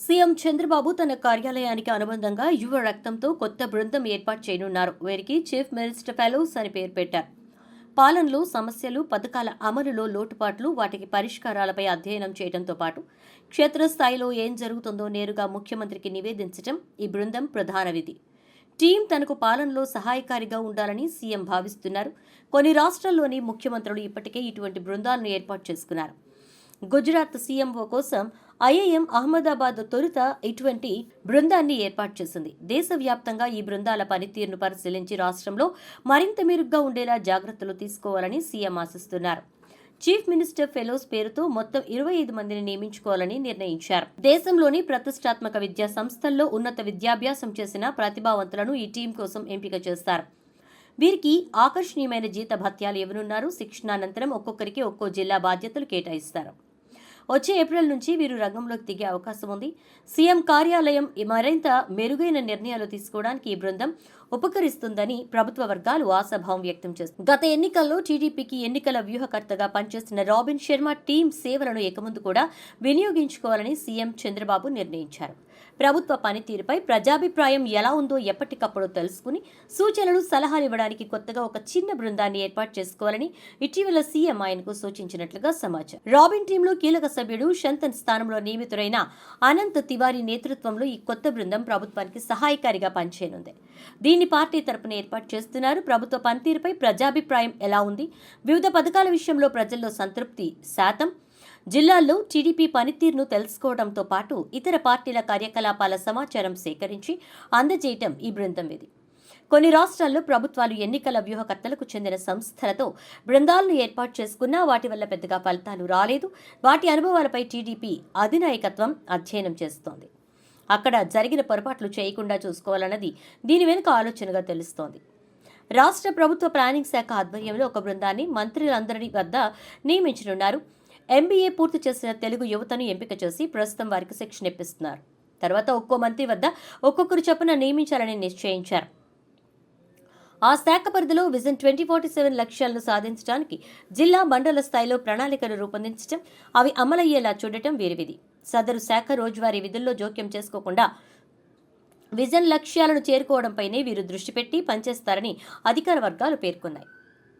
CM Chandrababu తన కార్యాలయానికి అనుబంధంగా యువ రక్తంతో కొత్త బృందం ఏర్పాటు చేయనున్నారు. వీరికి చీఫ్ మినిస్టర్ ఫెలోస్ అని పేరు పెట్టారు. పాలనలో సమస్యలు పథకాల అమలులో లోటుపాట్లు వాటికి పరిష్కారాలపై అధ్యయనం చేయడంతో పాటు క్షేత్రస్థాయిలో ఏం జరుగుతుందో నేరుగా ముఖ్యమంత్రికి నివేదించడం ఈ బృందం ప్రధాన విధి. టీం తనకు పాలనలో సహాయకారిగా ఉండాలని సీఎం భావిస్తున్నారు. కొన్ని రాష్ట్రాల్లోని ముఖ్యమంత్రులు ఇప్పటికే ఇటువంటి బృందాలను ఏర్పాటు చేసుకున్నారు. గుజరాత్ సీఎంఓ కోసం ఐఐఎం అహ్మదాబాద్ తొలుత ఇటువంటి బృందాన్ని ఏర్పాటు చేసింది. దేశవ్యాప్తంగా ఈ బృందాల పనితీరును పరిశీలించి రాష్ట్రంలో మరింత మెరుగ్గా ఉండేలా జాగ్రత్తలు తీసుకోవాలని సీఎం ఆశిస్తున్నారు. చీఫ్ మినిస్టర్ ఫెలోస్ పేరుతో మొత్తం ఇరవై ఐదు మందిని నియమించుకోవాలని నిర్ణయించారు. దేశంలోని ప్రతిష్టాత్మక విద్యా సంస్థల్లో ఉన్నత విద్యాభ్యాసం చేసిన ప్రతిభావంతులను ఈ టీం కోసం ఎంపిక చేస్తారు. వీరికి ఆకర్షణీయమైన జీత భత్యాలు ఇవ్వనున్నారు. శిక్షణానంతరం ఒక్కొక్కరికి ఒక్కో జిల్లా బాధ్యతలు కేటాయిస్తారు. వచ్చే ఏప్రిల్ నుంచి వీరు రంగంలోకి దిగే అవకాశం ఉంది. సీఎం కార్యాలయం మరింత మెరుగైన నిర్ణయాలు తీసుకోవడానికి ఈ బృందం ఉపకరిస్తుందని ప్రభుత్వ వర్గాలు ఆశాభావం వ్యక్తం చేస్తుంది గత ఎన్నికల్లో టీడీపీకి ఎన్నికల వ్యూహకర్తగా పనిచేస్తున్న రాబిన్ శర్మ టీం సేవలను ఇకముందు కూడా వినియోగించుకోవాలని సీఎం చంద్రబాబు నిర్ణయించారు. ప్రభుత్వ పనితీరుపై ప్రజాభిప్రాయం ఎలా ఉందో ఎప్పటికప్పుడు తెలుసుకుని సూచనలు సలహాలు ఇవ్వడానికి కొత్తగా ఒక చిన్న బృందాన్ని ఏర్పాటు చేసుకోవాలని ఇటీవల సీఎం ఆయనకు సూచించినట్లుగా సమాచారం. రాబిన్ టీంలో కీలక సభ్యుడు శంతన్ స్థానంలో నియమితుడైన అనంత్ తివారీ నేతృత్వంలో ఈ కొత్త బృందం ప్రభుత్వానికి సహాయకారిగా పనిచేయనుంది. దీన్ని పార్టీ తరపున ఏర్పాటు చేస్తున్నారు. ప్రభుత్వ పనితీరుపై ప్రజాభిప్రాయం ఎలా ఉంది? వివిధ పథకాల విషయంలో ప్రజల్లో సంతృప్తి శాతం జిల్లాల్లో టీడీపీ పనితీరును తెలుసుకోవడంతో పాటు ఇతర పార్టీల కార్యకలాపాల సమాచారం సేకరించి అందజేయటం ఈ బృందం విధి కొన్ని రాష్ట్రాల్లో ప్రభుత్వాలు ఎన్నికల వ్యూహకర్తలకు చెందిన సంస్థలతో బృందాలను ఏర్పాటు చేసుకున్నా వాటి వల్ల పెద్దగా ఫలితాలు రాలేదు. వాటి అనుభవాలపై టీడీపీ అధినాయకత్వం అధ్యయనం చేస్తోంది. అక్కడ జరిగిన పొరపాట్లు చేయకుండా చూసుకోవాలన్నది దీని వెనుక ఆలోచనగా తెలుస్తోంది. రాష్ట్ర ప్రభుత్వ ప్లానింగ్ శాఖ ఆధ్వర్యంలో ఒక బృందాన్ని మంత్రులందరి వద్ద నియమించనున్నారు. ఎంబీఏ పూర్తి చేసిన తెలుగు యువతను ఎంపిక చేసి ప్రస్తుతం వారికి శిక్షణ ఇప్పిస్తున్నారు తర్వాత ఒక్కో మంత్రి వద్ద ఒక్కొక్కరు చొప్పున నియమించాలని నిశ్చయించారు. ఆ శాఖ పరిధిలో విజన్ ట్వంటీ ఫార్టీ సెవెన్ లక్ష్యాలను సాధించడానికి జిల్లా మండల స్థాయిలో ప్రణాళికలు రూపొందించడం అవి అమలయ్యేలా చూడటం వీరి విధి. సదరు శాఖ రోజువారీ విధుల్లో జోక్యం చేసుకోకుండా విజన్ లక్ష్యాలను చేరుకోవడంపైనే వీరు దృష్టి పెట్టి పనిచేస్తారని అధికార వర్గాలు పేర్కొన్నాయి.